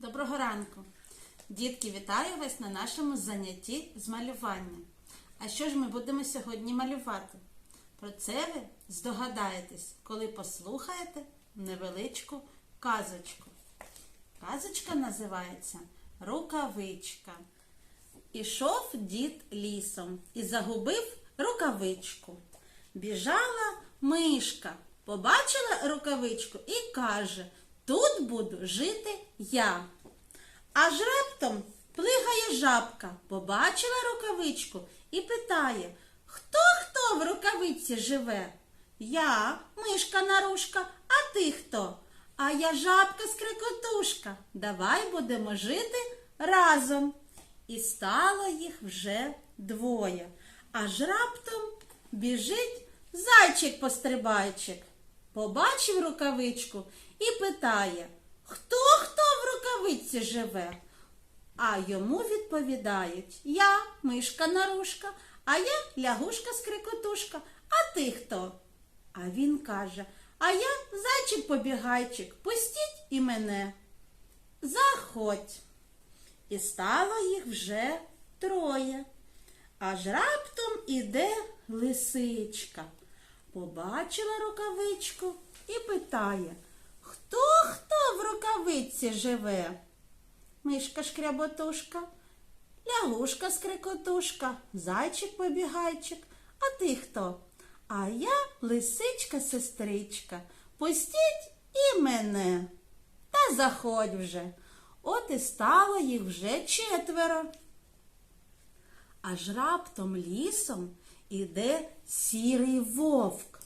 Доброго ранку! Дітки, вітаю вас на нашому занятті з малювання. А що ж ми будемо сьогодні малювати? Про це ви здогадаєтесь, коли послухаєте невеличку казочку. Казочка називається Рукавичка. Ішов дід лісом і загубив рукавичку. Біжала мишка, побачила рукавичку і каже: Тут буду жити я. Аж раптом плигає жабка, побачила рукавичку і питає: Хто хто в рукавиці живе? Я, мишка нарушка, а ти хто? А я жабка скрикотушка. Давай будемо жити разом. І стало їх вже двоє. Аж раптом біжить зайчик-пострибайчик. Побачив рукавичку і питає, хто хто в рукавиці живе? А йому відповідають Я мишка нарушка, а я лягушка скрикотушка. А ти хто? А він каже, а я зайчик-побігайчик, пустіть і мене. Заходь. І стало їх вже троє. Аж раптом іде лисичка. Побачила рукавичку і питає, хто хто в рукавиці живе? Мишка шкряботушка, лягушка скрикотушка, зайчик побігайчик. А ти хто? А я лисичка сестричка. Пустіть і мене. Та заходь вже. От і стало їх вже четверо. Аж раптом лісом іде сірий вовк.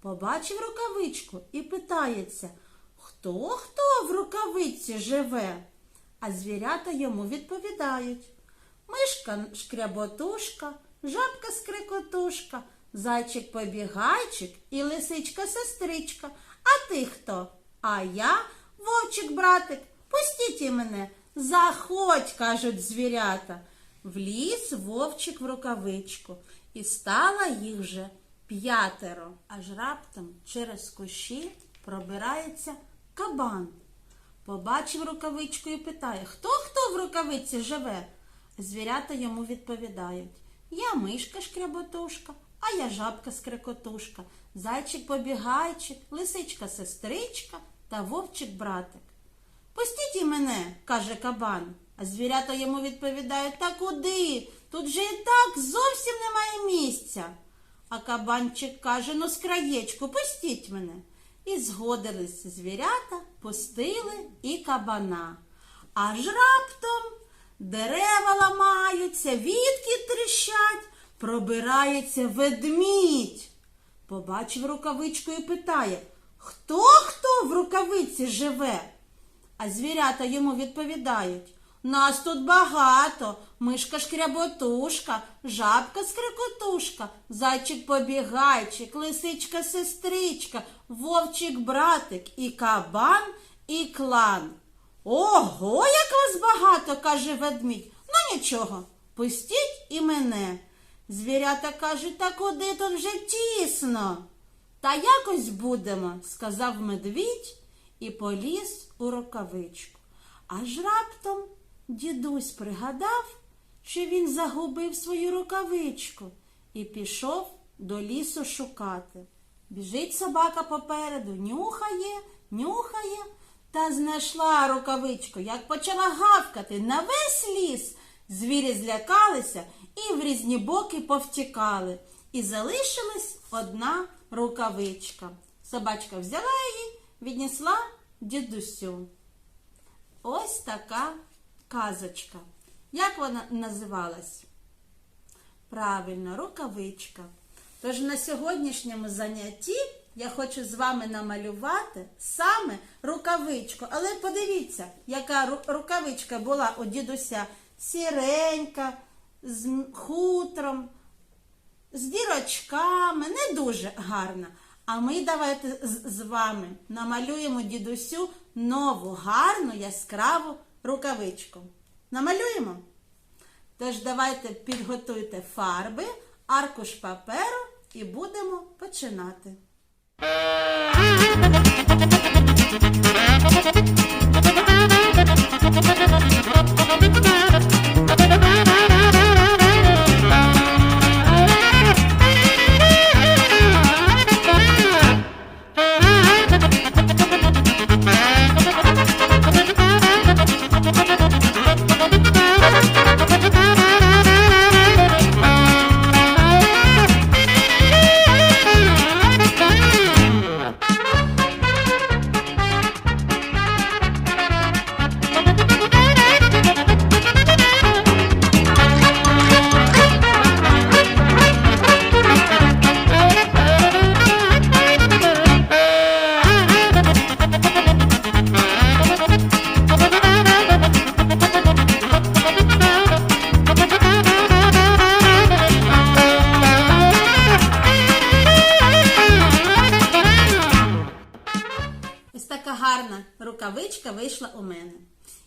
Побачив рукавичку і питається, хто хто в рукавиці живе? А звірята йому відповідають Мишка шкряботушка, жабка скрикотушка, зайчик побігайчик і лисичка сестричка. А ти хто? А я вовчик братик. Пустіть і мене. Заходь, кажуть звірята. Вліз вовчик в рукавичку, і стало їх вже п'ятеро. Аж раптом через кущі пробирається кабан. Побачив рукавичку і питає, хто хто в рукавиці живе? Звірята йому відповідають Я мишка шкряботушка, а я жабка скрикотушка, зайчик побігайчик, лисичка сестричка та вовчик братик. Пустіть і мене, каже кабан. А звірята йому відповідають, та куди? Тут же і так зовсім немає місця. А кабанчик каже, ну з краєчку, пустіть мене. І згодились звірята, пустили і кабана. Аж раптом дерева ламаються, вітки тріщать, пробирається ведмідь. Побачив рукавичку і питає, хто хто в рукавиці живе? А звірята йому відповідають нас тут багато. Мишка шкряботушка, жабка скрикотушка, зайчик побігайчик, лисичка сестричка, вовчик братик і кабан і клан. Ого, як вас багато, каже ведмідь. Ну нічого, пустіть і мене. Звірята кажуть, та куди тут вже тісно? Та якось будемо, сказав медвідь і поліз у рукавичку. Аж раптом дідусь пригадав, що він загубив свою рукавичку і пішов до лісу шукати. Біжить собака попереду, нюхає, нюхає та знайшла рукавичку. Як почала гавкати на весь ліс, звірі злякалися і в різні боки повтікали. І залишилась одна рукавичка. Собачка взяла її, віднесла дідусю. Ось така казочка. Як вона називалась? Правильно, рукавичка. Тож на сьогоднішньому занятті я хочу з вами намалювати саме рукавичку. Але подивіться, яка рукавичка була у дідуся сіренька, з хутром, з дірочками, не дуже гарна. А ми давайте з, вами намалюємо дідусю нову гарну яскраву рукавичку. Намалюємо? Тож давайте підготуйте фарби, аркуш паперу і будемо починати. Thank гарна рукавичка вийшла у мене.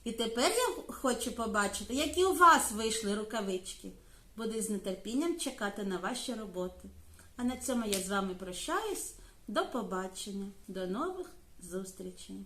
І тепер я хочу побачити, які у вас вийшли рукавички. Буду з нетерпінням чекати на ваші роботи. А на цьому я з вами прощаюсь. До побачення, до нових зустрічей.